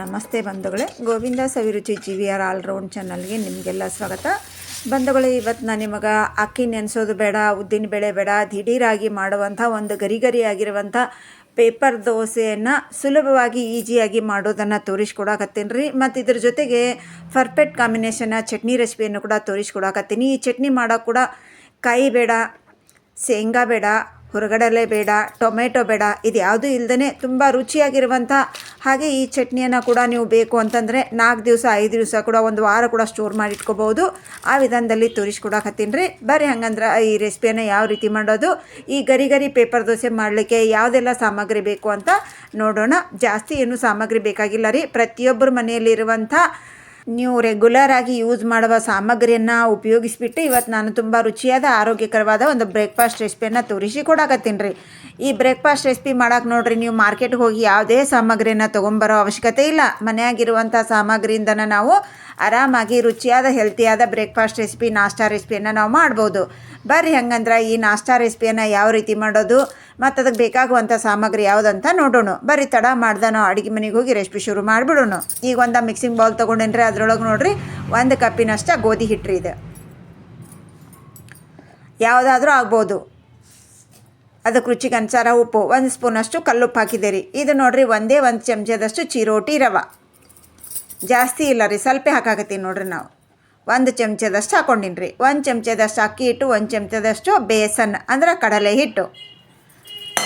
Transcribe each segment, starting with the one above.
ನಮಸ್ತೆ ಬಂಧುಗಳೇ. Govinda Saviruchi G V R all round ಚಾನಲ್ಗೆ ನಿಮಗೆಲ್ಲ ಸ್ವಾಗತ. ಬಂಧುಗಳು ಇವತ್ತು ನಾನು ನಿಮಗೆ ಅಕ್ಕಿ ನೆನೆಸೋದು ಬೇಡ, ಉದ್ದಿನ ಬೇಳೆ ಬೇಡ, ದಿಢೀರಾಗಿ ಮಾಡುವಂಥ ಒಂದು ಗರಿ ಗರಿ ಆಗಿರುವಂಥ ಪೇಪರ್ ದೋಸೆಯನ್ನು ಸುಲಭವಾಗಿ ಈಜಿಯಾಗಿ ಮಾಡೋದನ್ನು ತೋರಿಸ್ಕೊಡಕತ್ತೀನಿ ರೀ. ಮತ್ತು ಇದ್ರ ಜೊತೆಗೆ ಪರ್ಫೆಕ್ಟ್ ಕಾಂಬಿನೇಷನ್ನ ಚಟ್ನಿ ರೆಸಿಪಿಯನ್ನು ಕೂಡ ತೋರಿಸ್ಕೊಡಕತ್ತೀನಿ. ಈ ಚಟ್ನಿ ಮಾಡೋಕೆ ಕೂಡ ಕಾಯಿ ಬೇಡ, ಶೇಂಗಾ ಬೇಡ ಹೊರಗಡಲೆ ಬೇಡ, ಟೊಮೆಟೊ ಬೇಡ, ಇದು ಯಾವುದೂ ಇಲ್ಲದೇ ತುಂಬ ರುಚಿಯಾಗಿರುವಂಥ ಹಾಗೆ ಈ ಚಟ್ನಿಯನ್ನು ಕೂಡ ನೀವು ಬೇಕು ಅಂತಂದರೆ ನಾಲ್ಕು ದಿವಸ, ಐದು ದಿವಸ ಕೂಡ ಒಂದು ವಾರ ಕೂಡ ಸ್ಟೋರ್ ಮಾಡಿ ಇಟ್ಕೋಬೋದು ಆ ವಿಧಾನದಲ್ಲಿ ತೋರಿಸ್ಕೊಡಕತ್ತೀನಿ ರೀ. ಬರ್ರಿ ಹಂಗಂದ್ರೆ ಈ ರೆಸಿಪಿಯನ್ನು ಯಾವ ರೀತಿ ಮಾಡೋದು, ಈ ಗರಿ ಗರಿ ಪೇಪರ್ ದೋಸೆ ಮಾಡಲಿಕ್ಕೆ ಯಾವುದೆಲ್ಲ ಸಾಮಗ್ರಿ ಬೇಕು ಅಂತ ನೋಡೋಣ. ಜಾಸ್ತಿ ಏನು ಸಾಮಗ್ರಿ ಬೇಕಾಗಿಲ್ಲ ರೀ. ಪ್ರತಿಯೊಬ್ಬರ ಮನೆಯಲ್ಲಿರುವಂಥ ನೀವು ರೆಗ್ಯುಲರ್ ಆಗಿ ಯೂಸ್ ಮಾಡುವ ಸಾಮಗ್ರಿಯನ್ನು ಉಪಯೋಗಿಸ್ಬಿಟ್ಟು ಇವತ್ತು ನಾನು ತುಂಬ ರುಚಿಯಾದ, ಆರೋಗ್ಯಕರವಾದ ಒಂದು ಬ್ರೇಕ್ಫಾಸ್ಟ್ ರೆಸಿಪಿಯನ್ನು ತೋರಿಸಿ ಕೊಡಕತ್ತೀನಿ ಈ ಬ್ರೇಕ್ಫಾಸ್ಟ್ ರೆಸಿಪಿ ಮಾಡೋಕೆ ನೋಡ್ರಿ, ನೀವು ಮಾರ್ಕೆಟ್ಗೆ ಹೋಗಿ ಯಾವುದೇ ಸಾಮಗ್ರಿಯನ್ನು ತೊಗೊಂಬರೋ ಅವಶ್ಯಕತೆ ಇಲ್ಲ. ಮನೆಯಾಗಿರುವಂಥ ಸಾಮಗ್ರಿಯಿಂದನೇ ನಾವು ಆರಾಮಾಗಿ ರುಚಿಯಾದ ಹೆಲ್ತಿಯಾದ ಬ್ರೇಕ್ಫಾಸ್ಟ್ ರೆಸಿಪಿ ನಾಷ್ಟಾ ರೆಸಿಪಿಯನ್ನು ನಾವು ಮಾಡ್ಬೋದು. ಬರ್ರಿ ಹಂಗಂದ್ರೆ ಈ ನಾಷ್ಟಾ ರೆಸಿಪಿಯನ್ನು ಯಾವ ರೀತಿ ಮಾಡೋದು, ಮತ್ತು ಅದಕ್ಕೆ ಬೇಕಾಗುವಂಥ ಸಾಮಗ್ರಿ ಯಾವುದಂತ ನೋಡೋಣ. ಬರ್ರಿ ತಡ ಮಾಡ್ದೆ ನಾವು ಅಡುಗೆ ಮನೆಗೆ ಹೋಗಿ ರೆಸಿಪಿ ಶುರು ಮಾಡಿಬಿಡೋಣ. ಈಗ ಒಂದು ಮಿಕ್ಸಿಂಗ್ ಬೌಲ್ ತೊಗೊಂಡೇನ್ರಿ, ಅದರೊಳಗೆ ನೋಡಿರಿ ಒಂದು ಕಪ್ಪಿನಷ್ಟ ಗೋಧಿ ಹಿಟ್ರಿ ಇದು. ಯಾವುದಾದ್ರೂ ಆಗ್ಬೋದು. ಅದಕ್ಕೆ ರುಚಿಗೆ ಅನುಸಾರ ಉಪ್ಪು, ಒಂದು ಸ್ಪೂನಷ್ಟು ಕಲ್ಲುಪ್ಪು ಹಾಕಿದೆ ರೀ ಇದು ನೋಡಿರಿ ಒಂದೇ ಒಂದು ಚಮಚದಷ್ಟು ಚಿರೋಟಿ ರವೆ. ಜಾಸ್ತಿ ಇಲ್ಲ ರೀ, ಸ್ವಲ್ಪ ಹಾಕಾಕತ್ತೀವಿ ನೋಡಿರಿ ನಾವು. ಒಂದು ಚಮಚದಷ್ಟು ಹಾಕೊಂಡಿನಿ ರೀ ಒಂದು ಚಮಚದಷ್ಟು ಅಕ್ಕಿ ಹಿಟ್ಟು, ಒಂದು ಚಮಚದಷ್ಟು ಬೇಸನ್ ಅಂದ್ರೆ ಕಡಲೆ ಹಿಟ್ಟು.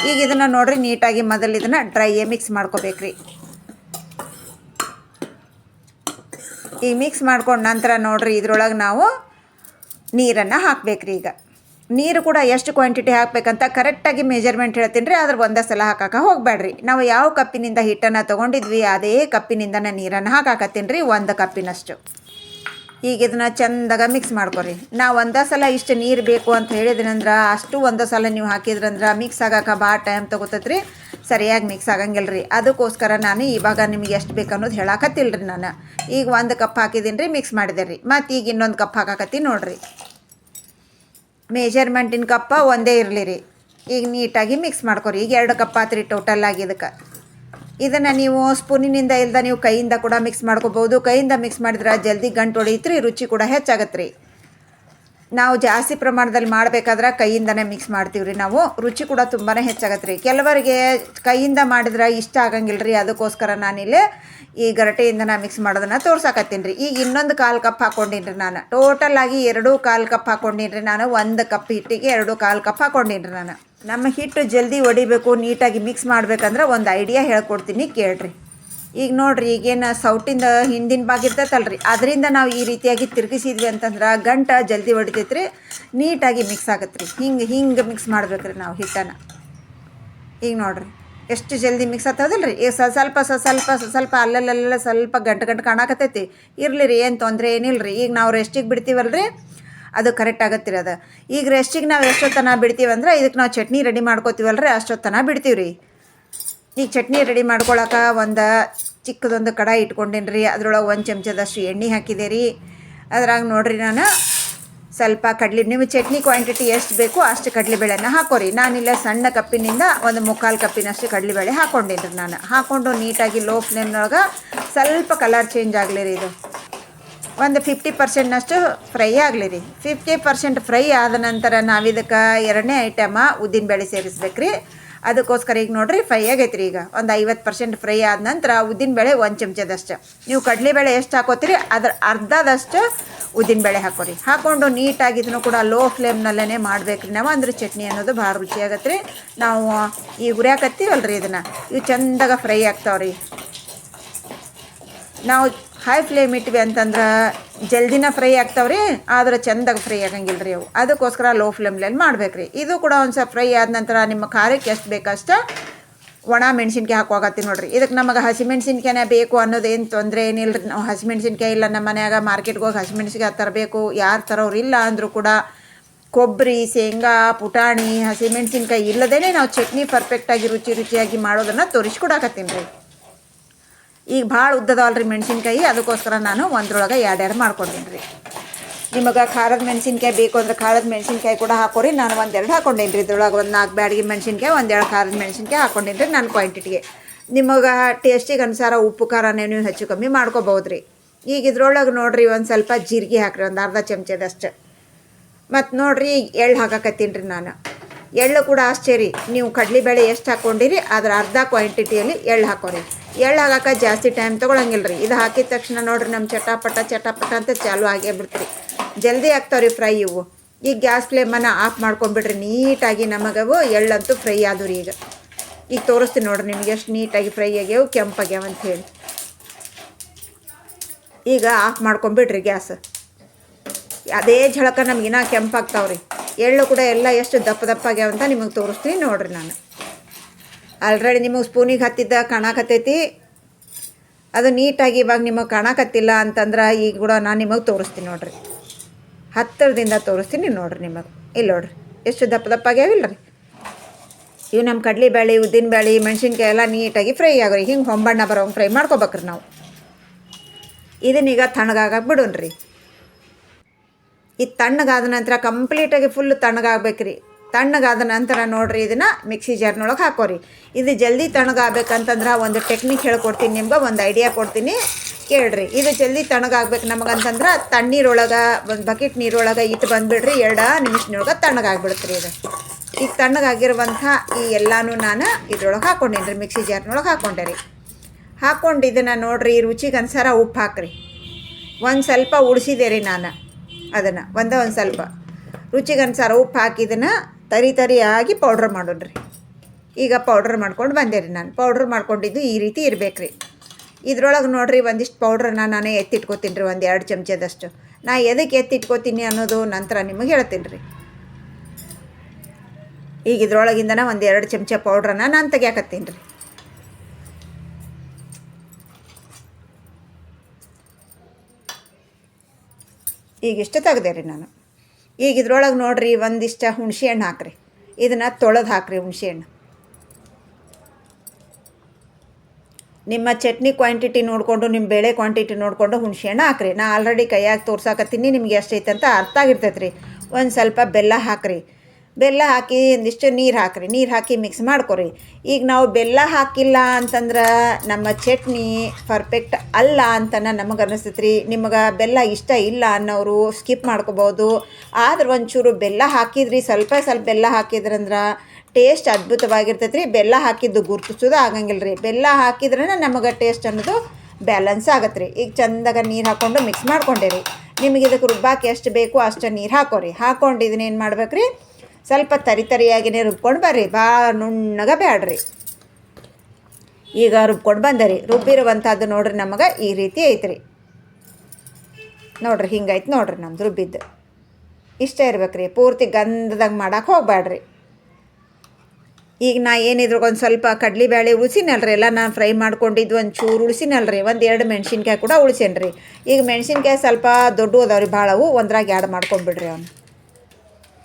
ಈಗ ಇದನ್ನು ನೋಡಿರಿ, ನೀಟಾಗಿ ಮೊದಲು ಇದನ್ನು ಡ್ರೈಯೇ ಮಿಕ್ಸ್ ಮಾಡ್ಕೋಬೇಕ್ರಿ. ಈಗ ಮಿಕ್ಸ್ ಮಾಡ್ಕೊಂಡ ನಂತರ ನೋಡಿರಿ, ಇದ್ರೊಳಗೆ ನಾವು ನೀರನ್ನು ಹಾಕ್ಬೇಕ್ರಿ ಈಗ. ನೀರು ಕೂಡ ಎಷ್ಟು ಕ್ವಾಂಟಿಟಿ ಹಾಕಬೇಕಂತ ಕರೆಕ್ಟಾಗಿ ಮೆಜರ್ಮೆಂಟ್ ಹೇಳ್ತೀನಿ ರೀ ಅದ್ರ ಒಂದೇ ಸಲ ಹಾಕಕ್ಕೆ ಹೋಗಬೇಡ್ರಿ. ನಾವು ಯಾವ ಕಪ್ಪಿನಿಂದ ಹಿಟ್ಟನ್ನು ತೊಗೊಂಡಿದ್ವಿ, ಅದೇ ಕಪ್ಪಿನಿಂದನೇ ನೀರನ್ನು ಹಾಕಾಕತ್ತೀನಿ ರೀ ಒಂದು ಕಪ್ಪಿನಷ್ಟು. ಈಗ ಇದನ್ನ ಚಂದಾಗ ಮಿಕ್ಸ್ ಮಾಡ್ಕೊರಿ. ನಾವು ಒಂದೇ ಸಲ ಇಷ್ಟು ನೀರು ಬೇಕು ಅಂತ ಹೇಳಿದ್ರಂದ್ರೆ ಅಷ್ಟು ಒಂದೇ ಸಲ ನೀವು ಹಾಕಿದ್ರಂದ್ರೆ ಮಿಕ್ಸ್ ಆಗಕ್ಕೆ ಭಾಳ ಟೈಮ್ ತೊಗೋತೈತ್ರಿ. ಸರಿಯಾಗಿ ಮಿಕ್ಸ್ ಆಗಂಗಿಲ್ಲ ರೀ ಅದಕ್ಕೋಸ್ಕರ ನಾನು ಇವಾಗ ನಿಮ್ಗೆ ಎಷ್ಟು ಬೇಕು ಅನ್ನೋದು ಹೇಳಕತ್ತಿಲ್ಲ ನಾನು. ಈಗ ಒಂದು ಕಪ್ ಹಾಕಿದ್ದೀನಿ ರೀ ಮಿಕ್ಸ್ ಮಾಡಿದೆ ರೀ ಮತ್ತು ಈಗ ಇನ್ನೊಂದು ಕಪ್ ಹಾಕಾಕತ್ತೀನಿ ನೋಡಿರಿ. ಮೇಜರ್ಮೆಂಟಿನ ಕಪ್ಪ ಒಂದೇ ಇರಲಿ ರೀ ಈಗ ನೀಟಾಗಿ ಮಿಕ್ಸ್ ಮಾಡ್ಕೊರಿ. ಈಗ ಎರಡು ಕಪ್ ಆತ್ರಿ ಟೋಟಲ್ ಆಗಿ ಇದಕ್ಕೆ. ಇದನ್ನು ನೀವು ಸ್ಪೂನಿನಿಂದ ಇಲ್ದ ನೀವು ಕೈಯಿಂದ ಕೂಡ ಮಿಕ್ಸ್ ಮಾಡ್ಕೋಬೋದು ಕೈಯಿಂದ ಮಿಕ್ಸ್ ಮಾಡಿದ್ರೆ ಜಲ್ದಿ ಗಂಟು ಹೊಡೆಯುತ್ತೆ ರುಚಿ ಕೂಡ ಹೆಚ್ಚಾಗತ್ತೆ ರೀ ನಾವು ಜಾಸ್ತಿ ಪ್ರಮಾಣದಲ್ಲಿ ಮಾಡಬೇಕಾದ್ರೆ ಕೈಯಿಂದನೇ ಮಿಕ್ಸ್ ಮಾಡ್ತೀವಿ ರೀ ನಾವು. ರುಚಿ ಕೂಡ ತುಂಬಾ ಹೆಚ್ಚಾಗತ್ತೆ ರೀ ಕೆಲವರಿಗೆ ಕೈಯಿಂದ ಮಾಡಿದ್ರೆ ಇಷ್ಟ ಆಗಂಗಿಲ್ಲ ರೀ ಅದಕ್ಕೋಸ್ಕರ ನಾನಿಲ್ಲಿ ಈ ಗರಟೆಯಿಂದ ನಾನು ಮಿಕ್ಸ್ ಮಾಡೋದನ್ನು ತೋರ್ಸಾಕತ್ತೀನಿ. ರೀ ಈಗ ಇನ್ನೊಂದು ಕಾಲು ಕಪ್ ಹಾಕ್ಕೊಂಡಿನಿ ನಾನು. ಟೋಟಲ್ ಆಗಿ ಎರಡು ಕಾಲು ಕಪ್ ಹಾಕ್ಕೊಂಡಿನಿ ನಾನು. ಒಂದು ಕಪ್ ಹಿಟ್ಟಿಗೆ ಎರಡು ಕಾಲು ಕಪ್ ಹಾಕ್ಕೊಂಡಿನಿ ನಾನು. ನಮ್ಮ ಹಿಟ್ಟು ಜಲ್ದಿ ಒಡಿಬೇಕು, ನೀಟಾಗಿ ಮಿಕ್ಸ್ ಮಾಡ್ಬೇಕಂದ್ರೆ ಒಂದು ಐಡಿಯಾ ಹೇಳ್ಕೊಡ್ತೀನಿ, ಕೇಳ್ರಿ. ಈಗ ನೋಡ್ರಿ, ಈಗೇನು ಸೌಟಿಂದ ಹಿಂದಿನ ಭಾಗ ಇರ್ತೈತಲ್ರಿ, ಅದರಿಂದ ನಾವು ಈ ರೀತಿಯಾಗಿ ತಿರುಗಿಸಿದ್ವಿ ಅಂತಂದ್ರೆ ಗಂಟ ಜಲ್ದಿ ಹೊಡಿತೈತ್ರಿ ನೀಟಾಗಿ ಮಿಕ್ಸ್ ಆಗತ್ತೆ ರೀ ಹಿಂಗೆ ಹಿಂಗೆ ಮಿಕ್ಸ್ ಮಾಡ್ಬೇಕ್ರಿ ನಾವು ಹಿಟ್ಟನ್ನು. ಈಗ ನೋಡ್ರಿ, ಎಷ್ಟು ಜಲ್ದಿ ಮಿಕ್ಸ್ ಆಗ್ತದಲ್ಲ ರೀ ಈಗ ಸ್ವಲ್ಪ ಸ್ವಲ್ಪ ಸ್ವಲ್ಪ ಅಲ್ಲಲ್ಲೆಲ್ಲ ಸ್ವಲ್ಪ ಗಂಟು ಗಂಟು ಕಾಣಕತ್ತೈತಿ. ಇರಲಿ ರೀ, ಏನು ತೊಂದರೆ ಏನಿಲ್ಲ ರೀ ಈಗ ನಾವು ರೆಸ್ಟಿಗೆ ಬಿಡ್ತೀವಲ್ಲ ರೀ ಅದು ಕರೆಕ್ಟ್ ಆಗತ್ತೆ ರೀ ಅದು ಈಗ ರೆಸ್ಟಿಗೆ ನಾವು ಎಷ್ಟೊತ್ತನ ಬಿಡ್ತೀವಿ ಅಂದ್ರೆ ಇದಕ್ಕೆ ನಾವು ಚಟ್ನಿ ರೆಡಿ ಮಾಡ್ಕೋತೀವಲ್ಲ ರೀ ಅಷ್ಟೊತ್ತನ ಬಿಡ್ತೀವಿ ರೀ ಈಗ ಚಟ್ನಿ ರೆಡಿ ಮಾಡ್ಕೊಳಕ್ಕೆ ಒಂದು ಚಿಕ್ಕದೊಂದು ಕಡಾಯಿ ಇಟ್ಕೊಂಡೇನಿ ರೀ ಅದ್ರೊಳಗೆ ಒಂದು ಚಮಚದಷ್ಟು ಎಣ್ಣೆ ಹಾಕಿದೆ ರೀ ಅದ್ರಾಗ ನೋಡ್ರಿ ನಾನು, ಸ್ವಲ್ಪ ಕಡ್ಲಿ ನೀವು ಚಟ್ನಿ ಕ್ವಾಂಟಿಟಿ ಎಷ್ಟು ಬೇಕು ಅಷ್ಟು ಕಡಲೆಬೇಳೆನ ಹಾಕೋರಿ. ನಾನಿಲ್ಲ ಸಣ್ಣ ಕಪ್ಪಿನಿಂದ ಒಂದು ಮುಕ್ಕಾಲು ಕಪ್ಪಿನಷ್ಟು ಕಡಲೆಬೇಳೆ ರೀ ನಾನು. ಹಾಕ್ಕೊಂಡು ನೀಟಾಗಿ ಲೋ ಫ್ಲೇಮ್ನೊಳಗೆ ಸ್ವಲ್ಪ ಕಲರ್ ಚೇಂಜ್ ಆಗಲಿ ರೀ ಇದು. ಒಂದು ಫಿಫ್ಟಿ ಪರ್ಸೆಂಟ್ನಷ್ಟು ಫ್ರೈ ಆಗಲಿ ರೀ. ಫಿಫ್ಟಿ ಪರ್ಸೆಂಟ್ ಫ್ರೈ ಆದ ನಂತರ ನಾವು ಇದಕ್ಕೆ ಎರಡನೇ ಐಟಮ ಉದ್ದಿನಬೇಳೆ ಸೇರಿಸ್ಬೇಕು ರೀ ಅದಕ್ಕೋಸ್ಕರ ಈಗ ನೋಡಿರಿ ಫ್ರೈ ಆಗೈತೆ ರೀ ಈಗ. ಒಂದು ಐವತ್ತು ಪರ್ಸೆಂಟ್ ಫ್ರೈ ಆದ ನಂತರ ಉದ್ದಿನಬೇಳೆ ಒಂದು ಚಮಚದಷ್ಟು. ನೀವು ಕಡಲೆಬೇಳೆ ಎಷ್ಟು ಹಾಕೋತೀರಿ, ಅದ್ರ ಅರ್ಧದಷ್ಟು ಉದ್ದಿನಬೇಳೆ ಹಾಕೋರಿ. ಹಾಕ್ಕೊಂಡು ನೀಟಾಗಿ ಕೂಡ ಲೋ ಫ್ಲೇಮ್ನಲ್ಲೇ ಮಾಡ್ಬೇಕು ರೀ ನಾವು, ಅಂದ್ರೆ ಚಟ್ನಿ ಅನ್ನೋದು ಭಾಳ ರುಚಿಯಾಗತ್ತೆ ರೀ ನಾವು ಈ ಉರಿಯಾಕತ್ತೀವಲ್ಲ ರೀ ಇದನ್ನು. ಇವು ಚಂದಾಗ ಫ್ರೈ ಆಗ್ತಾವ್ರಿ. ನಾವು ಹೈ ಫ್ಲೇಮ್ ಇಟ್ವಿ ಅಂತಂದ್ರೆ ಜಲ್ದಿನ ಫ್ರೈ ಆಗ್ತಾವ್ರಿ, ಆದ್ರೆ ಚೆಂದಾಗಿ ಫ್ರೈ ಆಗಂಗಿಲ್ಲ ರೀ ಅವು. ಅದಕ್ಕೋಸ್ಕರ ಲೋ ಫ್ಲೇಮ್ನಲ್ಲಿ ಮಾಡ್ಬೇಕು ರೀ ಇದು ಕೂಡ ಒಂದು ಸ್ವಲ್ಪ ಫ್ರೈ ಆದ ನಂತರ ನಿಮ್ಮ ಖಾರಕ್ಕೆ ಎಷ್ಟು ಬೇಕಷ್ಟು ಒಣ ಮೆಣಸಿನ್ಕಾಯಿ ಹಾಕುವಾಗತ್ತಿ ನೋಡ್ರಿ. ಇದಕ್ಕೆ ನಮಗೆ ಹಸಿಮೆಣ್ಸಿನ್ಕಾಯಿನೇ ಬೇಕು ಅನ್ನೋದೇನು ತೊಂದರೆ ಏನಿಲ್ಲ ರೀ ನಾವು ಹಸಿಮೆಣ್ಸಿನ್ಕಾಯಿ ಇಲ್ಲ ನಮ್ಮ ಮನ್ಯಾಗ ಮಾರ್ಕೆಟ್ಗೆ ಹೋಗಿ ಹಸಿಮೆಣ್ಸಿನ್ಕಾಯಿ ತರಬೇಕು. ಯಾರು ತರೋರು ಇಲ್ಲ ಅಂದರೂ ಕೂಡ ಕೊಬ್ಬರಿ ಶೇಂಗಾ, ಪುಟಾಣಿ ಹಸಿಮೆಣ್ಸಿನ್ಕಾಯಿ ಇಲ್ಲದೇ ನಾವು ಚಟ್ನಿ ಪರ್ಫೆಕ್ಟಾಗಿ ರುಚಿ ರುಚಿಯಾಗಿ ಮಾಡೋದನ್ನು ತೋರಿಸ್ಕೊಡಕತ್ತೀನಿ ರೀ ಈಗ ಭಾಳ ಉದ್ದದವಲ್ಲ ರೀ ಮೆಣಸಿನ್ಕಾಯಿ. ಅದಕ್ಕೋಸ್ಕರ ನಾನು ಒಂದ್ರೊಳಗೆ ಎರಡೆರಡು ಮಾಡ್ಕೊಂಡೀನಿ ರೀ ನಿಮಗೆ ಖಾರದ ಮೆಣಸಿನ್ಕಾಯಿ ಬೇಕು ಅಂದ್ರೆ ಖಾರದ ಮೆಣಸಿನ್ಕಾಯಿ ಕೂಡ ಹಾಕೋರಿ. ನಾನು ಒಂದೆರಡು ಹಾಕೊಂಡೇನಿ ರೀ ಇದ್ರೊಳಗೆ ಒಂದು ನಾಲ್ಕು ಬ್ಯಾಡಿಗೆ ಮೆಣಸಿನ್ಕಾಯಿ, ಒಂದೆರಡು ಖಾರದ ಮೆಣಸಿನ್ಕಾಯಿ ಹಾಕೊಂಡೇನಿ ರೀ ನನ್ನ ಕ್ವಾಂಟಿಟಿಗೆ ನಿಮಗೆ ಟೇಸ್ಟಿಗೆ ಅನುಸಾರ ಉಪ್ಪು, ಖಾರನೇ ನೀವು ಹೆಚ್ಚು ಕಮ್ಮಿ ಮಾಡ್ಕೋಬೋದು ರೀ ಈಗ ಇದ್ರೊಳಗೆ ನೋಡಿರಿ ಒಂದು ಸ್ವಲ್ಪ ಜೀರಿಗೆ ಹಾಕ್ರಿ, ಒಂದು ಅರ್ಧ ಚಮಚದಷ್ಟು. ಮತ್ತು ನೋಡಿರಿ ಎಳ್ಳು ಹಾಕಕತ್ತೀನಿ ರೀ ನಾನು. ಎಳ್ಳು ಕೂಡ ಅಷ್ಟೇ ರೀ. ನೀವು ಕಡಲೆಬೇಳೆ ಎಷ್ಟು ಹಾಕ್ಕೊಂಡಿರಿ ಅದರ ಅರ್ಧ ಕ್ವಾಂಟಿಟಿಯಲ್ಲಿ ಎಳ್ಳು ಹಾಕೋರಿ. ಎಳ್ಳು ಜಾಸ್ತಿ ಟೈಮ್ ತೊಗೊಳಂಗಿಲ್ಲ ರೀ ಇದು ಹಾಕಿದ ತಕ್ಷಣ ನೋಡ್ರಿ ನಮ್ಮ ಚಟಾಪಟ ಚಟಾಪಟ ಅಂತ ಚಾಲು ಆಗೇ ಬಿಡ್ತೀರಿ. ಜಲ್ದಿ ಆಗ್ತಾವೆ ರೀ ಫ್ರೈ ಇವು. ಈಗ ಗ್ಯಾಸ್ ಫ್ಲೇಮನ್ನು ಆಫ್ ಮಾಡ್ಕೊಂಬಿಡ್ರಿ, ನೀಟಾಗಿ ನಮಗವು ಎಳ್ಳಂತೂ ಫ್ರೈ ಆದವು ಈಗ. ಈಗ ತೋರಿಸ್ತೀನಿ ನೋಡ್ರಿ ನಿಮ್ಗೆ ಎಷ್ಟು ನೀಟಾಗಿ ಫ್ರೈ ಆಗ್ಯಾವು ಕೆಂಪಾಗ್ಯಾವ ಅಂತ ಹೇಳಿ. ಈಗ ಆಫ್ ಮಾಡ್ಕೊಂಬಿಡ್ರಿ ಗ್ಯಾಸ್ ಅದೇ ಝಳಕ ನಮ್ಗೆ ಇನ್ನೂ ಕೆಂಪಾಗ್ತಾವ್ರಿ ಎಳ್ಳು ಕೂಡ ಎಲ್ಲ ಎಷ್ಟು ದಪ್ಪ ದಪ್ಪಾಗ್ಯಾವಂತ ನಿಮಗೆ ತೋರಿಸ್ತೀನಿ ನೋಡ್ರಿ ನಾನು. ಆಲ್ರೆಡಿ ನಿಮಗೆ ಸ್ಪೂನಿಗೆ ಹತ್ತಿದ್ದ ಕಾಣಕತ್ತೈತಿ ಅದು ನೀಟಾಗಿ ಇವಾಗ ನಿಮಗೆ ಕಾಣಕತ್ತಿಲ್ಲ ಅಂತಂದ್ರೆ ಈಗ ಕೂಡ ನಾನು ನಿಮಗೆ ತೋರಿಸ್ತೀನಿ ನೋಡ್ರಿ. ಹತ್ತಿರದಿಂದ ತೋರಿಸ್ತೀನಿ ನೋಡ್ರಿ ನಿಮಗೆ. ಇಲ್ಲಿ ನೋಡ್ರಿ. ಎಷ್ಟು ದಪ್ಪ ದಪ್ಪಾಗ್ಯಾವಿಲ್ಲ ರೀ. ಇವು ನಮ್ಮ ಕಡಲೆ ಬೇಳೆ ಉದ್ದಿನ ಬೇಳೆ ಮೆಣಸಿನ್ಕಾಯಿ ಎಲ್ಲ ನೀಟಾಗಿ ಫ್ರೈ ಆಗೋರಿ ಹಿಂಗೆ ಹೊಂಬಣ್ಣ ಬರೋಂಗೆ ಫ್ರೈ ಮಾಡ್ಕೋಬೇಕ್ರಿ ನಾವು. ಇದನ್ನೀಗ ತಣ್ಣಗಾಗಕ್ಕೆ ಬಿಡೋಣ್ರಿ. ಈ ತಣ್ಣಗಾದ ನಂತರ ಕಂಪ್ಲೀಟಾಗಿ ಫುಲ್ ತಣ್ಣಗಾಗ್ಬೇಕು ರೀ ತಣ್ಣಗಾದ ನಂತರ ನೋಡ್ರಿ ಇದನ್ನು ಮಿಕ್ಸಿ ಜಾರ್ನೊಳಗೆ ಹಾಕೋರಿ. ಇದು ಜಲ್ದಿ ತಣ್ಣಗಾಗಬೇಕಂತಂದ್ರೆ ಒಂದು ಟೆಕ್ನಿಕ್ ಹೇಳ್ಕೊಡ್ತೀನಿ ನಿಮ್ಗೆ, ಒಂದು ಐಡಿಯಾ ಕೊಡ್ತೀನಿ ಕೇಳ್ರಿ. ಇದು ಜಲ್ದಿ ತಣ್ಣಗಾಗ್ಬೇಕು ನಮಗಂತಂದ್ರೆ ತಣ್ಣೀರೊಳಗೆ, ಒಂದು ಬಕೆಟ್ ನೀರೊಳಗೆ ಇಟ್ಟು ಬಂದುಬಿಡ್ರಿ, ಎರಡು ನಿಮಿಷನೊಳಗೆ ತಣ್ಣಗಾಗ್ಬಿಡುತ್ತೆ ರೀ ಇದು. ಈಗ ತಣ್ಣಗಾಗಿರುವಂಥ ಈ ಎಲ್ಲನೂ ನಾನು ಇದ್ರೊಳಗೆ ಹಾಕ್ಕೊಂಡೇನಿ ರೀ ಮಿಕ್ಸಿ ಜಾರ್ನೊಳಗೆ ಹಾಕ್ಕೊಂಡೆ ರೀ ಹಾಕ್ಕೊಂಡು ಇದನ್ನು ನೋಡಿರಿ ರುಚಿಗೆ ಅನುಸಾರ ಉಪ್ಪು ಹಾಕ್ರಿ. ಒಂದು ಸ್ವಲ್ಪ ಉಳಿಸಿದೆ ರೀ ನಾನು ಅದನ್ನು, ಒಂದೇ ಒಂದು ಸ್ವಲ್ಪ. ರುಚಿಗೆ ಅನುಸಾರ ಉಪ್ಪು ಹಾಕಿ ಇದನ್ನು ತರಿ ತರಿಯಾಗಿ ಪೌಡ್ರ್ ರೀ ಈಗ ಪೌಡ್ರ್ ಮಾಡ್ಕೊಂಡು ಬಂದೆ ರೀ ನಾನು. ಪೌಡ್ರ್ ಮಾಡ್ಕೊಂಡಿದ್ದು ಈ ರೀತಿ ಇರಬೇಕು ರೀ ಇದ್ರೊಳಗೆ ನೋಡಿರಿ ಒಂದಿಷ್ಟು ಪೌಡ್ರನ್ನ ನಾನೇ ಎತ್ತಿಟ್ಕೋತೀನಿ ರೀ ಒಂದು ಎರಡು ಚಮಚದಷ್ಟು. ನಾ ಎದಕ್ಕೆ ಎತ್ತಿಟ್ಕೋತೀನಿ ಅನ್ನೋದು ನಂತರ ನಿಮಗೆ ಹೇಳ್ತೀನಿ ರೀ ಈಗ ಇದ್ರೊಳಗಿಂದನ ಒಂದು ಎರಡು ಚಮಚ ಪೌಡ್ರನ್ನ ನಾನು ತೆಗಿಯಾಕತ್ತೀನಿ ರೀ ಈಗ ಇಷ್ಟು ತೆಗ್ದೆ ರೀ ನಾನು. ಈಗ ಇದ್ರೊಳಗೆ ನೋಡ್ರಿ ಒಂದಿಷ್ಟು ಹುಣಸೆ ಹಣ್ಣು ಹಾಕ್ರಿ. ಇದನ್ನು ತೊಳೆದು ಹಾಕ್ರಿ ಹುಣಸೆ ಹಣ್ಣು. ನಿಮ್ಮ ಚಟ್ನಿ ಕ್ವಾಂಟಿಟಿ ನೋಡಿಕೊಂಡು ನಿಮ್ಮ ಬೇಳೆ ಕ್ವಾಂಟಿಟಿ ನೋಡಿಕೊಂಡು ಹುಣಸೆ ಹಣ್ಣು ಹಾಕ್ರಿ. ನಾ ಆಲ್ರೆಡಿ ಕೈಯಾಗಿ ತೋರ್ಸಾಕತ್ತೀನಿ, ನಿಮ್ಗೆ ಎಷ್ಟೈತೆ ಅಂತ ಅರ್ಥ ಆಗಿರ್ತೈತೆ ರೀ ಒಂದು ಸ್ವಲ್ಪ ಬೆಲ್ಲ ಹಾಕ್ರಿ. ಬೆಲ್ಲ ಹಾಕಿ ಒಂದಿಷ್ಟು ನೀರು ಹಾಕ್ರಿ. ನೀರು ಹಾಕಿ ಮಿಕ್ಸ್ ಮಾಡ್ಕೊರಿ. ಈಗ ನಾವು ಬೆಲ್ಲ ಹಾಕಿಲ್ಲ ಅಂತಂದ್ರೆ ನಮ್ಮ ಚಟ್ನಿ ಪರ್ಫೆಕ್ಟ್ ಅಲ್ಲ ಅಂತನ ನಮಗೆ ಅನ್ನಿಸ್ತೈತೆ ರೀ ನಿಮಗೆ ಬೆಲ್ಲ ಇಷ್ಟ ಇಲ್ಲ ಅನ್ನೋರು ಸ್ಕಿಪ್ ಮಾಡ್ಕೋಬೋದು ಆದ್ರೆ ಒಂಚೂರು ಬೆಲ್ಲ ಹಾಕಿದ್ರಿ, ಸ್ವಲ್ಪ ಸ್ವಲ್ಪ ಬೆಲ್ಲ ಹಾಕಿದ್ರಂದ್ರೆ ಟೇಸ್ಟ್ ಅದ್ಭುತವಾಗಿರ್ತೈತೆ ರೀ ಬೆಲ್ಲ ಹಾಕಿದ್ದು ಗುರುತಿಸೋದು ಆಗಂಗಿಲ್ಲ ರೀ ಬೆಲ್ಲ ಹಾಕಿದ್ರೇ ನಮಗೆ ಟೇಸ್ಟ್ ಅನ್ನೋದು ಬ್ಯಾಲೆನ್ಸ್ ಆಗತ್ತೆ ರೀ ಈಗ ಚಂದಾಗ ನೀರು ಹಾಕ್ಕೊಂಡು ಮಿಕ್ಸ್ ಮಾಡ್ಕೊಂಡಿರಿ. ನಿಮಗೆ ಇದಕ್ಕೆ ರುಬ್ಬಾಕಿ ಎಷ್ಟು ಬೇಕು ಅಷ್ಟು ನೀರು ಹಾಕೋರಿ. ಹಾಕೊಂಡು ಇದನ್ನೇನು ಮಾಡ್ಬೇಕು ರೀ ಸ್ವಲ್ಪ ತರಿ ತರಿಯಾಗಿನೇ ರುಬ್ಕೊಂಡು ಬರ್ರಿ. ಭಾಳ ನುಣ್ಣಗೆ ಬ್ಯಾಡ್ರಿ. ಈಗ ರುಬ್ಕೊಂಡು ಬಂದರಿ. ರುಬ್ಬಿರುವಂಥದ್ದು ನೋಡ್ರಿ ನಮಗೆ ಈ ರೀತಿ ಐತ್ರಿ. ನೋಡ್ರಿ ಹಿಂಗೈತೆ ನೋಡ್ರಿ ನಮ್ದು ರುಬ್ಬಿದ್ದು. ಇಷ್ಟ ಇರ್ಬೇಕ್ರಿ. ಪೂರ್ತಿ ಗಂಧದಾಗ ಮಾಡಕ್ಕೆ ಹೋಗ್ಬೇಡ್ರಿ ಈಗ ನಾ ಏನಿದ್ರು ಒಂದು ಸ್ವಲ್ಪ ಕಡ್ಲಿಬೇಳೆ ಉಳಿಸಿನಲ್ರಿ. ಎಲ್ಲ ನಾನು ಫ್ರೈ ಮಾಡ್ಕೊಂಡಿದ್ದು ಒಂದು ಚೂರು ಉಳಿಸಿನಲ್ರಿ. ಒಂದು ಎರಡು ಮೆಣಸಿನ್ಕಾಯಿ ಕೂಡ ಉಳಿಸೇನ್ರಿ. ಈಗ ಮೆಣಸಿನ್ಕಾಯಿ ಸ್ವಲ್ಪ ದೊಡ್ಡ ಅದಾವ್ರಿ. ಭಾಳವು ಒಂದ್ರಾಗ ಆ್ಯಡ್ ಮಾಡ್ಕೊಂಡ್ಬಿಡ್ರಿ ಅವ್ನು.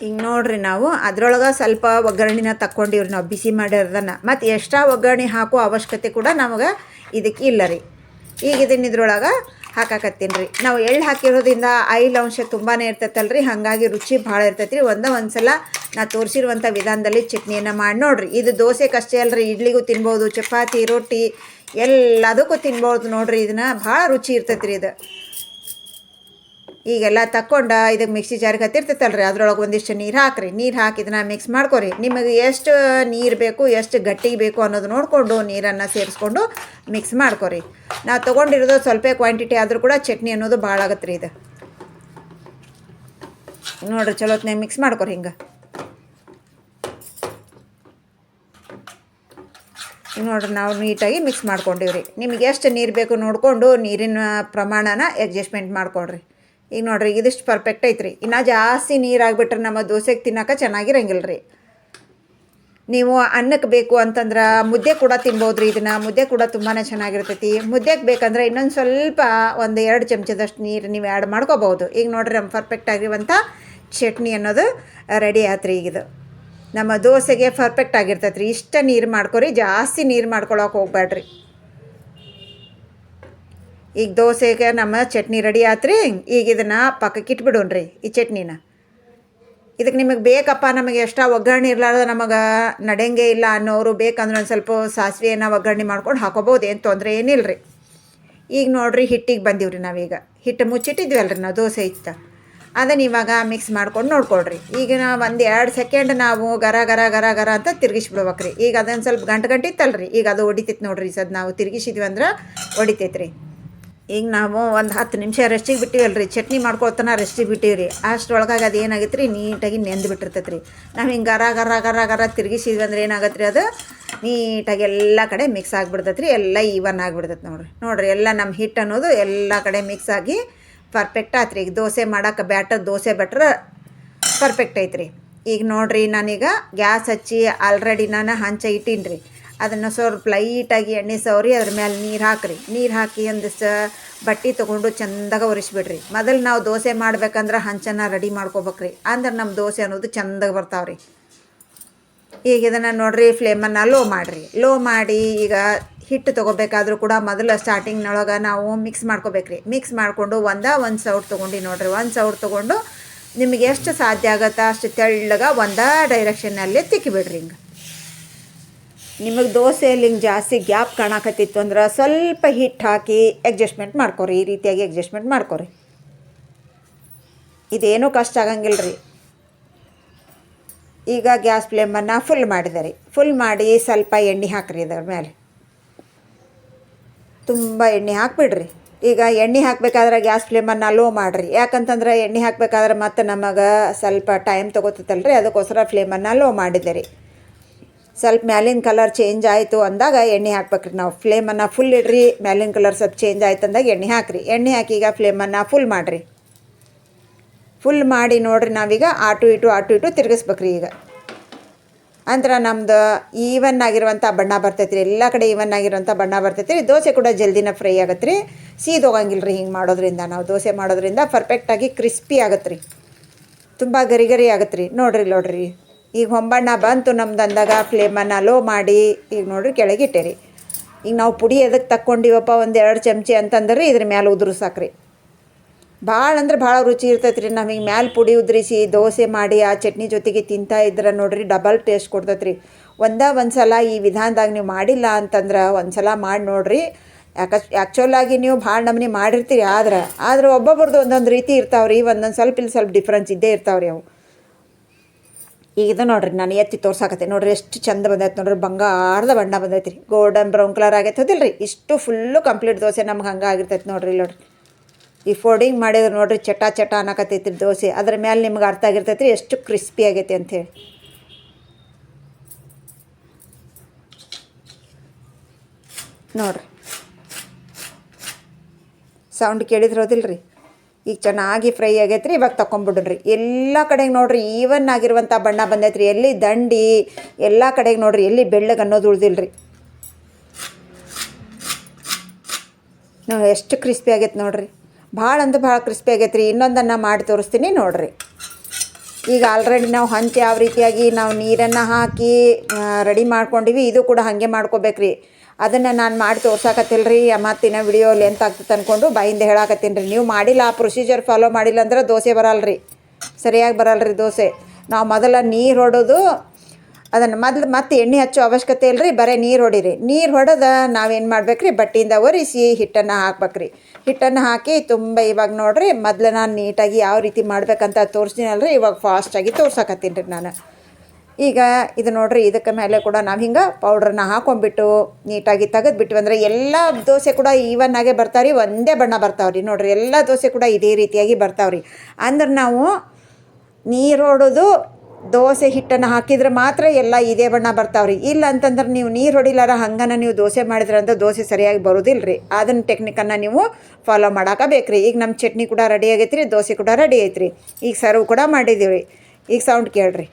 ಈಗ ನೋಡ್ರಿ ನಾವು, ಅದ್ರೊಳಗೆ ಸ್ವಲ್ಪ ಒಗ್ಗರಣೆನ ತಕ್ಕೊಂಡಿವ್ರಿ ನಾವು, ಬಿಸಿ ಮಾಡಿರೋದನ್ನು. ಮತ್ತು ಎಕ್ಸ್ಟ್ರಾ ಒಗ್ಗರಣೆ ಹಾಕೋ ಅವಶ್ಯಕತೆ ಕೂಡ ನಮಗೆ ಇದಕ್ಕೆ ಇಲ್ಲ ರೀ. ಈಗ ಇದನ್ನ ಇದ್ರೊಳಗೆ ಹಾಕಾಕತ್ತೀನಿ ರೀ. ನಾವು ಎಳ್ಳು ಹಾಕಿರೋದ್ರಿಂದ ಆಯಿಲ್ ಅಂಶ ತುಂಬಾ ಇರ್ತೈತಲ್ಲ ರೀ ಹಾಗಾಗಿ ರುಚಿ ಭಾಳ ಇರ್ತೈತೆ ರೀ ಒಂದೇ ಸಲ ನಾ ತೋರಿಸಿರುವಂಥ ವಿಧಾನದಲ್ಲಿ ಚಟ್ನಿಯನ್ನು ಮಾಡಿ ನೋಡ್ರಿ. ಇದು ದೋಸೆಗಷ್ಟೇ ಅಲ್ರಿ, ಇಡ್ಲಿಗೂ ತಿನ್ಬೋದು, ಚಪಾತಿ, ರೊಟ್ಟಿ, ಎಲ್ಲದಕ್ಕೂ ತಿನ್ಬೋದು ನೋಡ್ರಿ. ಇದನ್ನ ಭಾಳ ರುಚಿ ಇರ್ತೈತೆ ರೀ ಇದು. ಈಗೆಲ್ಲ ತಕ್ಕೊಂಡ ಇದಕ್ಕೆ ಮಿಕ್ಸಿ ಜಾರಿಗೆ ಹತ್ತಿರ್ತೈತಲ್ರಿ, ಅದ್ರೊಳಗೆ ಒಂದಿಷ್ಟು ನೀರು ಹಾಕ್ರಿ. ನೀರು ಹಾಕಿ ಇದನ್ನ ಮಿಕ್ಸ್ ಮಾಡ್ಕೊರಿ. ನಿಮಗೆ ಎಷ್ಟು ನೀರು ಬೇಕು, ಎಷ್ಟು ಗಟ್ಟಿಗೆ ಬೇಕು ಅನ್ನೋದು ನೋಡಿಕೊಂಡು ನೀರನ್ನು ಸೇರಿಸ್ಕೊಂಡು ಮಿಕ್ಸ್ ಮಾಡ್ಕೊರಿ. ನಾವು ತೊಗೊಂಡಿರೋದು ಸ್ವಲ್ಪ ಕ್ವಾಂಟಿಟಿ ಆದರೂ ಕೂಡ ಚಟ್ನಿ ಅನ್ನೋದು ಭಾಳ ಆಗತ್ತೆ ರೀ ಇದು. ನೋಡ್ರಿ ಚಲೋತ್ನಾಗ ಮಿಕ್ಸ್ ಮಾಡ್ಕೊರಿ ಹಿಂಗೆ. ನೋಡ್ರಿ ನಾವು ನೀಟಾಗಿ ಮಿಕ್ಸ್ ಮಾಡ್ಕೊಂಡಿವ್ರಿ. ನಿಮಗೆ ಎಷ್ಟು ನೀರು ಬೇಕು ನೋಡಿಕೊಂಡು ನೀರಿನ ಪ್ರಮಾಣನ ಅಡ್ಜಸ್ಟ್ಮೆಂಟ್ ಮಾಡ್ಕೊಳ್ರಿ. ಈಗ ನೋಡ್ರಿ, ಇದಿಷ್ಟು ಪರ್ಫೆಕ್ಟ್ ಐತ್ರಿ. ಇನ್ನೂ ಜಾಸ್ತಿ ನೀರು ಆಗಿಬಿಟ್ರೆ ನಮ್ಮ ದೋಸೆಗೆ ತಿನ್ನೋಕೆ ಚೆನ್ನಾಗಿರಂಗಿಲ್ಲ ರೀ ನೀವು ಅನ್ನಕ್ಕೆ ಬೇಕು ಅಂತಂದ್ರೆ ಮುದ್ದೆ ಕೂಡ ತಿನ್ಬೋದು ರೀ ಇದನ್ನು. ಮುದ್ದೆ ಕೂಡ ತುಂಬಾ ಚೆನ್ನಾಗಿರ್ತೈತಿ. ಮುದ್ದೆಗೆ ಬೇಕಂದ್ರೆ ಇನ್ನೊಂದು ಸ್ವಲ್ಪ ಒಂದು ಎರಡು ಚಮಚದಷ್ಟು ನೀರು ನೀವು ಆ್ಯಡ್ ಮಾಡ್ಕೋಬೋದು ಈಗ ನೋಡ್ರಿ ನಮ್ಮ ಪರ್ಫೆಕ್ಟ್ ಆಗಿರುವಂಥ ಚಟ್ನಿ ಅನ್ನೋದು ರೆಡಿ ಆತ್ರಿ ಈಗಿದು. ನಮ್ಮ ದೋಸೆಗೆ ಪರ್ಫೆಕ್ಟ್ ಆಗಿರ್ತೈತೆ ರೀ ಇಷ್ಟ ನೀರು ಮಾಡ್ಕೊರಿ, ಜಾಸ್ತಿ ನೀರು ಮಾಡ್ಕೊಳಕ್ಕೆ ಹೋಗ್ಬೇಡ್ರಿ ಈಗ ದೋಸೆಗೆ ನಮ್ಮ ಚಟ್ನಿ ರೆಡಿ ಆತ್ರಿ. ಈಗ ಇದನ್ನು ಪಕ್ಕಕ್ಕೆ ಇಟ್ಬಿಡೋಣ್ರಿ ಈ ಚಟ್ನಿನ. ಇದಕ್ಕೆ ನಿಮಗೆ ಬೇಕಪ್ಪ, ನಮಗೆ ಎಷ್ಟ ಒಗ್ಗರಣೆ ಇರಲಾರ್ದ ನಮಗೆ ನಡೆಯಂಗೆ ಇಲ್ಲ ಅನ್ನೋರು ಬೇಕಂದ್ರೆ ಒಂದು ಸ್ವಲ್ಪ ಸಾಸಿವೆನ ಒಗ್ಗರಣೆ ಮಾಡ್ಕೊಂಡು ಹಾಕೋಬೋದು, ಏನು ತೊಂದರೆ ಏನಿಲ್ಲ ರೀ ಈಗ ನೋಡ್ರಿ ಹಿಟ್ಟಿಗೆ ಬಂದೀವ್ರಿ ನಾವೀಗ. ಹಿಟ್ಟು ಮುಚ್ಚಿಟ್ಟಿದ್ವಲ್ರಿ ನಾವು ದೋಸೆ ಇತ್ತ ಅದನ್ನ ಇವಾಗ ಮಿಕ್ಸ್ ಮಾಡ್ಕೊಂಡು ನೋಡ್ಕೊಳ್ರಿ. ಈಗ ನಾವು ಒಂದು ಎರಡು ಸೆಕೆಂಡ್ ನಾವು ಗರ ಗರ ಗರ ಗರ ಅಂತ ತಿರ್ಗಿಸ್ಬಿಡ್ಬೇಕ್ರಿ. ಈಗ ಅದೊಂದು ಸ್ವಲ್ಪ ಗಂಟು ಗಂಟೆ ಇತ್ತಲ್ರಿ ಈಗ ಅದು ಹೊಡಿತೈತೆ ನೋಡಿರಿ ಸದ್ ನಾವು ತಿರುಗಿಸಿದ್ವಿ ಅಂದ್ರೆ ಹೊಡಿತೈತೆ ರೀ ಈಗ ನಾವು ಒಂದು ಹತ್ತು ನಿಮಿಷ ರೆಸ್ಟಿಗೆ ಬಿಟ್ಟಿವಲ್ರಿ. ಚಟ್ನಿ ಮಾಡ್ಕೊಳ್ತಾನ ರೆಸ್ಟಿಗೆ ಬಿಟ್ಟಿವ್ರಿ. ಅಷ್ಟರೊಳಗಾಗಿ ಅದು ಏನಾಗೈತೆ ರೀ ನೀಟಾಗಿ ನೆಂದು ಬಿಟ್ಟಿರ್ತೈತೆ ರೀ ನಾವು ಹಿಂಗೆ ಗರ ಗರ ಗರ ಗರ ತಿರುಗಿಸಿದ್ವಿ ಅಂದ್ರೆ ಏನಾಗತ್ತೆ ರೀ ಅದು? ನೀಟಾಗಿ ಎಲ್ಲ ಕಡೆ ಮಿಕ್ಸ್ ಆಗಿಬಿಡ್ತೈತೆ ರೀ ಎಲ್ಲ ಈವನ್ ಆಗಿಬಿಡ್ತೈತೆ ನೋಡಿರಿ. ನೋಡಿರಿ, ಎಲ್ಲ ನಮ್ಮ ಹಿಟ್ಟು ಅನ್ನೋದು ಎಲ್ಲ ಕಡೆ ಮಿಕ್ಸ್ ಆಗಿ ಪರ್ಫೆಕ್ಟ್ ಆತ್ರಿ. ಈಗ ದೋಸೆ ಮಾಡೋಕೆ ಬ್ಯಾಟರ್ ದೋಸೆ ಬೆಟ್ರ್ ಪರ್ಫೆಕ್ಟ್ ಐತ್ರಿ. ಈಗ ನೋಡಿರಿ ನಾನೀಗ ಗ್ಯಾಸ್ ಹಚ್ಚಿ ಆಲ್ರೆಡಿ ನಾನು ಹಂಚ ಇಟ್ಟೀನಿ ರೀ ಅದನ್ನು ಸ್ವಲ್ಪ ಲೈಟಾಗಿ ಎಣ್ಣೆ ಸವರಿ, ಅದ್ರ ಮೇಲೆ ನೀರು ಹಾಕ್ರಿ. ನೀರು ಹಾಕಿ ಒಂದಿಷ್ಟು ಬಟ್ಟೆ ತೊಗೊಂಡು ಚಂದಾಗ ಒರೆಸ್ಬಿಡ್ರಿ ಮೊದಲು ನಾವು ದೋಸೆ ಮಾಡ್ಬೇಕಂದ್ರೆ ಹಂಚನ್ನು ರೆಡಿ ಮಾಡ್ಕೋಬೇಕ್ರಿ. ಅಂದ್ರೆ ನಮ್ಮ ದೋಸೆ ಅನ್ನೋದು ಚಂದಾಗ ಬರ್ತಾವ್ರಿ. ಈಗ ಇದನ್ನು ನೋಡ್ರಿ ಫ್ಲೇಮನ್ನು ಲೋ ಮಾಡಿರಿ. ಲೋ ಮಾಡಿ ಈಗ ಹಿಟ್ಟು ತೊಗೋಬೇಕಾದ್ರೂ ಕೂಡ ಮೊದಲು ಸ್ಟಾರ್ಟಿಂಗ್ನೊಳಗೆ ನಾವು ಮಿಕ್ಸ್ ಮಾಡ್ಕೋಬೇಕ್ರಿ. ಮಿಕ್ಸ್ ಮಾಡಿಕೊಂಡು ಒಂದ, ಒಂದು ಸೌಟ್ ತೊಗೊಂಡು ನೋಡ್ರಿ. ಒಂದು ಸೌಟ್ ತೊಗೊಂಡು ನಿಮಗೆ ಎಷ್ಟು ಸಾಧ್ಯ ಆಗುತ್ತೆ ಅಷ್ಟು ತೆಳ್ಳಗೆ ಒಂದೇ ಡೈರೆಕ್ಷನ್ನಲ್ಲಿ ತಿಕ್ಕಿಬಿಡ್ರಿ ಹಿಂಗೆ. ನಿಮಗೆ ದೋಸೆಯಲ್ಲಿ ಹಿಂಗೆ ಜಾಸ್ತಿ ಗ್ಯಾಪ್ ಕಾಣಕತ್ತಿತ್ತು ಅಂದ್ರೆ ಸ್ವಲ್ಪ ಹಿಟ್ಟು ಹಾಕಿ ಅಡ್ಜಸ್ಟ್ಮೆಂಟ್ ಮಾಡ್ಕೊರಿ, ಈ ರೀತಿಯಾಗಿ ಅಡ್ಜಸ್ಟ್ಮೆಂಟ್ ಮಾಡ್ಕೊರಿ. ಇದೇನೂ ಕಷ್ಟ ಆಗಂಗಿಲ್ಲ ರೀ ಈಗ ಗ್ಯಾಸ್ ಫ್ಲೇಮನ್ನು ಫುಲ್ ಮಾಡಿದೆ ರೀ ಫುಲ್ ಮಾಡಿ ಸ್ವಲ್ಪ ಎಣ್ಣೆ ಹಾಕ್ರಿ ಅದರ ಮೇಲೆ ತುಂಬ ಎಣ್ಣೆ ಹಾಕ್ಬಿಡ್ರಿ. ಈಗ ಎಣ್ಣೆ ಹಾಕಬೇಕಾದ್ರೆ ಗ್ಯಾಸ್ ಫ್ಲೇಮನ್ನು ಲೋ ಮಾಡಿರಿ. ಯಾಕಂತಂದ್ರೆ ಎಣ್ಣೆ ಹಾಕಬೇಕಾದ್ರೆ ಮತ್ತೆ ನಮಗೆ ಸ್ವಲ್ಪ ಟೈಮ್ ತೊಗೋತೈತಲ್ರಿ, ಅದಕ್ಕೋಸ್ಕರ ಫ್ಲೇಮನ್ನು ಲೋ ಮಾಡಿದೆ ರೀ ಸ್ವಲ್ಪ ಮ್ಯಾಲಿನ ಕಲರ್ ಚೇಂಜ್ ಆಯಿತು ಅಂದಾಗ ಎಣ್ಣೆ ಹಾಕ್ಬೇಕ್ರಿ. ನಾವು ಫ್ಲೇಮನ್ನು ಫುಲ್ ಇಡ್ರಿ, ಮ್ಯಾಲಿನ ಕಲರ್ ಸ್ವಲ್ಪ ಚೇಂಜ್ ಆಯ್ತು ಅಂದಾಗ ಎಣ್ಣೆ ಹಾಕ್ರಿ. ಎಣ್ಣೆ ಹಾಕಿ ಈಗ ಫ್ಲೇಮನ್ನು ಫುಲ್ ಮಾಡಿರಿ. ಫುಲ್ ಮಾಡಿ ನೋಡ್ರಿ ನಾವೀಗ ಆಟು ಇಟು ಆಟು ಇಟು ತಿರ್ಗಿಸ್ಬೇಕ್ರಿ ಈಗ. ಅಂದ್ರೆ ನಮ್ದು ಈವನ್ ಆಗಿರುವಂಥ ಬಣ್ಣ ಬರ್ತೈತೆ ರೀ ಎಲ್ಲ ಕಡೆ ಈವನ್ ಆಗಿರುವಂಥ ಬಣ್ಣ ಬರ್ತೈತೆ ರೀ ದೋಸೆ ಕೂಡ ಜಲ್ದಿನ ಫ್ರೈ ಆಗತ್ತೆ ರೀ ಸೀದೋಗಂಗಿಲ್ಲ ರೀ ಹಿಂಗೆ ಮಾಡೋದ್ರಿಂದ. ನಾವು ದೋಸೆ ಮಾಡೋದ್ರಿಂದ ಪರ್ಫೆಕ್ಟಾಗಿ ಕ್ರಿಸ್ಪಿ ಆಗತ್ತೆ ರೀ ತುಂಬ ಗರಿ ಗರಿ ಆಗತ್ತೆ ರೀ ನೋಡ್ರಿ ನೋಡ್ರಿ ಈಗ ಹೊಂಬಣ್ಣ ಬಂತು ನಮ್ದು ಅಂದಾಗ ಫ್ಲೇಮನ್ನು ಲೋ ಮಾಡಿ ಈಗ ನೋಡ್ರಿ ಕೆಳಗೆ ಇಟ್ಟೇರಿ ಈಗ ನಾವು ಪುಡಿ ಎದಕ್ಕೆ ತಕ್ಕೊಂಡಿವಪ್ಪ ಒಂದು ಎರಡು ಚಮಚಿ ಅಂತಂದ್ರೆ ಇದ್ರ ಮ್ಯಾಲೆ ಉದುರಿಸಾಕ್ರಿ ಭಾಳ ಅಂದ್ರೆ ಭಾಳ ರುಚಿ ಇರ್ತೈತೆ ರೀ ನಮಗೆ ಮ್ಯಾಲೆ ಪುಡಿ ಉದ್ರಿಸಿ ದೋಸೆ ಮಾಡಿ ಆ ಚಟ್ನಿ ಜೊತೆಗೆ ತಿಂತಾ ಇದ್ರೆ ನೋಡ್ರಿ ಡಬಲ್ ಟೇಸ್ಟ್ ಕೊಡ್ತೈತೆ ರೀ ಒಂದೇ ಒಂದು ಸಲ ಈ ವಿಧಾನದಾಗ ನೀವು ಮಾಡಿಲ್ಲ ಅಂತಂದ್ರೆ ಒಂದು ಸಲ ಮಾಡಿ ನೋಡ್ರಿ. ಯಾಕ ಆ್ಯಕ್ಚುಲಾಗಿ ನೀವು ಭಾಳ ನಮೂನಿ ಮಾಡಿರ್ತೀರಿ ಆದ್ರೆ. ಆದ್ರೆ ಒಬ್ಬೊಬ್ರದ್ದು ಒಂದೊಂದು ರೀತಿ ಇರ್ತಾವ್ರಿ. ಒಂದೊಂದು ಸ್ವಲ್ಪ ಇಲ್ಲಿ ಸ್ವಲ್ಪ ಡಿಫ್ರೆನ್ಸ್ ಇದ್ದೇ ಇರ್ತಾವ್ರಿ ಅವು. ಈಗ ಇದು ನೋಡ್ರಿ, ನಾನು ಎತ್ತಿ ತೋರ್ಸಾಕತ್ತೆ ನೋಡ್ರಿ, ಎಷ್ಟು ಚಂದ ಬಂದೈತೆ ನೋಡ್ರಿ. ಬಂಗಾರದ ಬಣ್ಣ ಬಂದೈತೆ ರೀ ಗೋಲ್ಡನ್ ಬ್ರೌನ್ ಕಲರ್ ಆಗೈತೆ. ರೀ ಇಷ್ಟು ಫುಲ್ಲು ಕಂಪ್ಲೀಟ್ ದೋಸೆ ನಮ್ಗೆ ಹಂಗೆ ಆಗಿರ್ತೈತೆ ನೋಡ್ರಿ ಇಲ್ಲಿ ನೋಡ್ರಿ. ಈ ಫೋಲ್ಡಿಂಗ್ ಮಾಡಿದ್ರೆ ನೋಡ್ರಿ ಚಟ ಚಟ ಅನ್ನಕತ್ತೈತಿ ದೋಸೆ. ಅದ್ರ ಮೇಲೆ ನಿಮ್ಗೆ ಅರ್ಥ ಆಗಿರ್ತೈತೆ ರೀ ಎಷ್ಟು ಕ್ರಿಸ್ಪಿ ಆಗೈತೆ ಅಂಥೇಳಿ ನೋಡ್ರಿ. ಸೌಂಡ್ ಕೇಳಿದ್ರೋದಿಲ್ಲ ರೀ ಈಗ ಚೆನ್ನಾಗಿ ಫ್ರೈ ಆಗೈತ್ರಿ, ಇವಾಗ ತೊಗೊಂಬಿಡ್ರಿ ಎಲ್ಲ ಕಡೆಗೆ ನೋಡ್ರಿ ಈವನ್ ಆಗಿರುವಂಥ ಬಣ್ಣ ಬಂದೈತ್ರಿ. ಎಲ್ಲಿ ದಂಡಿ, ಎಲ್ಲ ಕಡೆಗೆ ನೋಡ್ರಿ, ಎಲ್ಲಿ ಬೆಳ್ಳಗೆ ಅನ್ನೋದು ಉಳ್ದಿಲ್ರಿ. ಎಷ್ಟು ಕ್ರಿಸ್ಪಿ ಆಗೈತೆ ನೋಡ್ರಿ. ಭಾಳ ಅಂದ್ರೆ ಭಾಳ ಕ್ರಿಸ್ಪಿ ಆಗೈತೆ ರೀ ಇನ್ನೊಂದನ್ನು ಮಾಡಿ ತೋರಿಸ್ತೀನಿ ನೋಡ್ರಿ. ಈಗ ಆಲ್ರೆಡಿ ನಾವು ಹಂಚಿ ಯಾವ ರೀತಿಯಾಗಿ ನಾವು ನೀರನ್ನು ಹಾಕಿ ರೆಡಿ ಮಾಡ್ಕೊಂಡಿವಿ. ಇದು ಕೂಡ ಹಾಗೆ ಮಾಡ್ಕೋಬೇಕ್ರಿ. ಅದನ್ನು ನಾನು ಮಾಡಿ ತೋರ್ಸಾಕತ್ತಿಲ್ಲ ರೀ ಮತ್ತಿನ ವಿಡಿಯೋ ಲೆಂತ್ ಆಗ್ತದೆ ಅಂದ್ಕೊಂಡು ಬಾಯಿಂದ ಹೇಳಾಕತ್ತೀನಿ ರೀ. ನೀವು ಮಾಡಿಲ್ಲ, ಆ ಪ್ರೊಸೀಜರ್ ಫಾಲೋ ಮಾಡಿಲ್ಲ ಅಂದ್ರೆ ದೋಸೆ ಬರಲ್ಲ ರೀ ಸರಿಯಾಗಿ ಬರಲ್ಲ ರೀ ದೋಸೆ. ನಾವು ಮೊದಲ ನೀರು ಹೊಡೋದು, ಅದನ್ನು ಮೊದಲು ಮತ್ತೆ ಎಣ್ಣೆ ಹಚ್ಚೋ ಅವಶ್ಯಕತೆ ಇಲ್ಲರಿ ಬರೀ ನೀರು ಹೊಡಿರಿ. ನೀರು ಹೊಡೆದ ನಾವೇನು ಮಾಡ್ಬೇಕ್ರಿ? ಬಟ್ಟೆಯಿಂದ ಒರೆಸಿ ಹಿಟ್ಟನ್ನು ಹಾಕ್ಬೇಕ್ರಿ. ಹಿಟ್ಟನ್ನು ಹಾಕಿ ತುಂಬ ಇವಾಗ ನೋಡಿರಿ, ಮೊದಲು ನಾನು ನೀಟಾಗಿ ಯಾವ ರೀತಿ ಮಾಡ್ಬೇಕಂತ ತೋರಿಸ್ತೀನಲ್ರಿ ಇವಾಗ ಫಾಸ್ಟಾಗಿ ತೋರ್ಸಾಕತ್ತೀನಿ ರೀ ನಾನು. ಈಗ ಇದು ನೋಡ್ರಿ, ಇದಕ್ಕೆ ಮೇಲೆ ಕೂಡ ನಾವು ಹಿಂಗೆ ಪೌಡ್ರನ್ನ ಹಾಕೊಂಡ್ಬಿಟ್ಟು ನೀಟಾಗಿ ತೆಗೆದ್ಬಿಟ್ಟು ಅಂದರೆ ಎಲ್ಲ ದೋಸೆ ಕೂಡ ಈವನ್ ಆಗೇ ಬರ್ತಾವ್ರಿ, ಒಂದೇ ಬಣ್ಣ ಬರ್ತಾವ್ರಿ. ನೋಡ್ರಿ, ಎಲ್ಲ ದೋಸೆ ಕೂಡ ಇದೇ ರೀತಿಯಾಗಿ ಬರ್ತಾವ್ರಿ. ಅಂದ್ರೆ ನಾವು ನೀರು ಹೊಡೋದು ದೋಸೆ ಹಿಟ್ಟನ್ನು ಹಾಕಿದ್ರೆ ಮಾತ್ರ ಎಲ್ಲ ಇದೇ ಬಣ್ಣ ಬರ್ತಾವ್ರಿ. ಇಲ್ಲ ಅಂತಂದ್ರೆ ನೀವು ನೀರು ಹೊಡಿಲಾರ ಹಂಗನ ನೀವು ದೋಸೆ ಮಾಡಿದ್ರೆ ಅಂತ ದೋಸೆ ಸರಿಯಾಗಿ ಬರೋದಿಲ್ಲ ರೀ ಅದನ್ನು ಟೆಕ್ನಿಕನ್ನು ನೀವು ಫಾಲೋ ಮಾಡಾಕಬೇಕ್ರಿ. ಈಗ ನಮ್ಮ ಚಟ್ನಿ ಕೂಡ ರೆಡಿ ಆಗೈತ್ರಿ, ದೋಸೆ ಕೂಡ ರೆಡಿ ಐತ್ರಿ. ಈಗ ಸರ್ವ್ ಕೂಡ ಮಾಡಿದ್ದೀವಿ ಈಗ ಸೌಂಡ್ ಕೇಳ್ರಿ.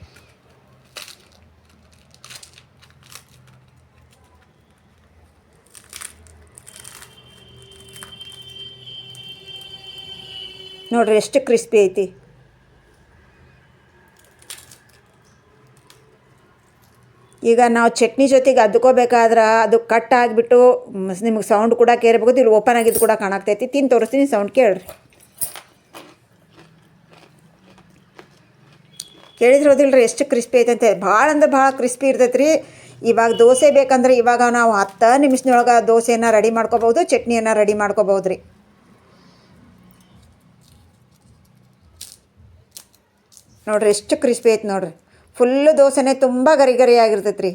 ನೋಡ್ರಿ, ಎಷ್ಟು ಕ್ರಿಸ್ಪಿ ಐತಿ. ಈಗ ನಾವು ಚಟ್ನಿ ಜೊತೆಗೆ ಅದ್ಕೋಬೇಕಾದ್ರೆ ಅದು ಕಟ್ ಆಗಿಬಿಟ್ಟು ನಿಮಗೆ ಸೌಂಡ್ ಕೂಡ ಕೇಳಬಹುದು, ಇಲ್ಲಿ ಓಪನ್ ಆಗಿದ್ದು ಕೂಡ ಕಾಣಾಕ್ತೈತಿ. ತಿಂದು ತೋರಿಸ್ತೀನಿ ಸೌಂಡ್ ಕೇಳ್ರಿ. ಕೇಳಿದ್ರೋದಿಲ್ಲ ರೀ ಎಷ್ಟು ಕ್ರಿಸ್ಪಿ ಐತಂತೆ ಭಾಳ ಅಂದ್ರೆ ಭಾಳ ಕ್ರಿಸ್ಪಿ ಇರ್ತೈತೆ ರೀ ಇವಾಗ ದೋಸೆ ಬೇಕಂದ್ರೆ ಇವಾಗ ನಾವು ಹತ್ತು ನಿಮಿಷದೊಳಗೆ ದೋಸೆಯನ್ನು ರೆಡಿ ಮಾಡ್ಕೋಬೋದು ಚಟ್ನಿಯನ್ನು ರೆಡಿ ಮಾಡ್ಕೋಬೋದು ರೀ ನೋಡ್ರಿ ಎಷ್ಟು ಕ್ರಿಸ್ಪಿ ಐತೆ ನೋಡ್ರಿ. ಫುಲ್ಲು ದೋಸೆನೇ ತುಂಬ ಗರಿ ಗರಿ ಆಗಿರ್ತೈತೆ ರೀ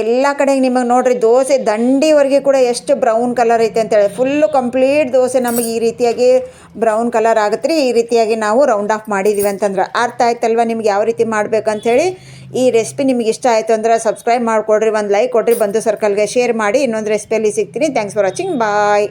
ಎಲ್ಲ ಕಡೆಗೆ ನಿಮಗೆ ನೋಡ್ರಿ ದೋಸೆ ದಂಡಿವರೆಗೆ ಕೂಡ ಎಷ್ಟು ಬ್ರೌನ್ ಕಲರ್ ಐತೆ ಅಂತೇಳಿ ಫುಲ್ಲು ಕಂಪ್ಲೀಟ್ ದೋಸೆ ನಮಗೆ ಈ ರೀತಿಯಾಗಿ ಬ್ರೌನ್ ಕಲರ್ ಆಗುತ್ತೆ ರೀ ಈ ರೀತಿಯಾಗಿ ನಾವು ರೌಂಡ್ ಆಫ್ ಮಾಡಿದ್ದೀವಿ ಅಂತಂದ್ರೆ ಅರ್ಥ ಆಯ್ತಲ್ವ ನಿಮ್ಗೆ ಯಾವ ರೀತಿ ಮಾಡ್ಬೇಕಂಥೇಳಿ ಈ ರೆಸಿಪಿ ನಿಮ್ಗೆ ಇಷ್ಟ ಆಯಿತು ಅಂದ್ರೆ ಸಬ್ಸ್ಕ್ರೈಬ್ ಮಾಡಿಕೊಡ್ರಿ, ಒಂದು ಲೈಕ್ ಕೊಡ್ರಿ ಬಂದು ಸರ್ಕಲ್ಗೆ ಶೇರ್ ಮಾಡಿ. ಇನ್ನೊಂದು ರೆಸಿಪಿಯಲ್ಲಿ ಸಿಗ್ತೀನಿ. Thanks for watching bye